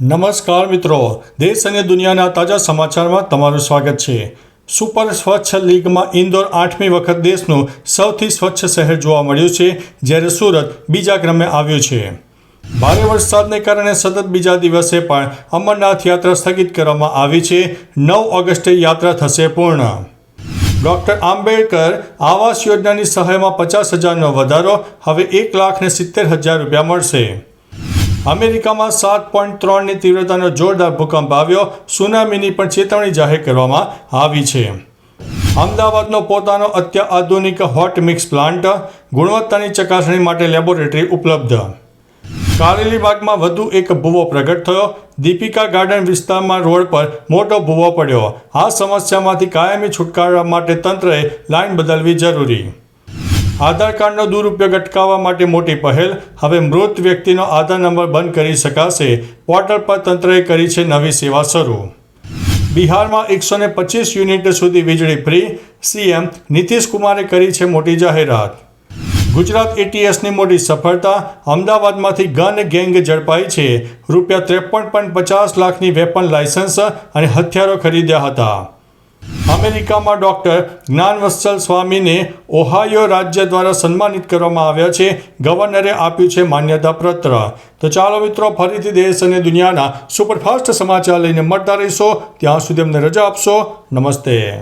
નમસ્કાર મિત્રો. દેશ અને દુનિયાના તાજા સમાચારમાં તમારું સ્વાગત છે. સુપર સ્વચ્છ લીગમાં ઇન્દોર આઠમી વખત દેશનું સૌથી સ્વચ્છ શહેર જોવા મળ્યું છે, જ્યારે સુરત બીજા ક્રમે આવ્યું છે. ભારે વરસાદને કારણે સતત બીજા દિવસે પણ અમરનાથ યાત્રા સ્થગિત કરવામાં આવી છે. નવ ઓગસ્ટે યાત્રા થશે પૂર્ણ. ડૉક્ટર આંબેડકર આવાસ યોજનાની સહાયમાં પચાસ હજારનો વધારો, હવે એક લાખને સિત્તેર હજાર રૂપિયા મળશે. અમેરિકામાં સાત પોઈન્ટ ત્રણની તીવ્રતાનો જોરદાર ભૂકંપ આવ્યો. સુનામીની પણ ચેતવણી જાહેર કરવામાં આવી છે. અમદાવાદનો પોતાનો અત્યાધુનિક હોટ મિક્સ પ્લાન્ટ ગુણવત્તાની ચકાસણી માટે લેબોરેટરી ઉપલબ્ધ. કારેલીબાગમાં વધુ એક ભૂવો પ્રગટ થયો. દીપિકા ગાર્ડન વિસ્તારમાં રોડ પર મોટો ભૂવો પડ્યો. આ સમસ્યામાંથી કાયમી છુટકારા માટે તંત્રએ લાઈન બદલવી જરૂરી. આધાર કાર્ડનો દુરુપયોગ અટકાવવા માટે મોટી પહેલ. હવે મૃત વ્યક્તિનો આધાર નંબર બંધ કરી શકાશે. પોર્ટલ પર તંત્રએ કરી છે નવી સેવા શરૂ. બિહારમાં એકસો ને પચીસ યુનિટ સુધી વીજળી ફ્રી. સીએમ નીતિશ કુમારે કરી છે મોટી જાહેરાત. ગુજરાત એટીએસની મોટી સફળતા. અમદાવાદમાંથી ગન ગેંગ ઝડપાઈ છે. રૂપિયા ત્રેપન પોઈન્ટ પચાસ લાખની વેપન લાયસન્સ અને હથિયારો ખરીદ્યા હતા. અમેરિકામાં ડોક્ટર જ્ઞાનવત્સલ સ્વામીને ઓહાયો રાજ્ય દ્વારા સન્માનિત કરવામાં આવ્યા છે. ગવર્નરે આપ્યું છે માન્યતા પત્ર તો ચાલો મિત્રો, ફરીથી દેશ અને દુનિયાના સુપરફાસ્ટ સમાચાર લઈને મળતા રહીશો. ત્યાં સુધી અમને રજા આપશો. નમસ્તે.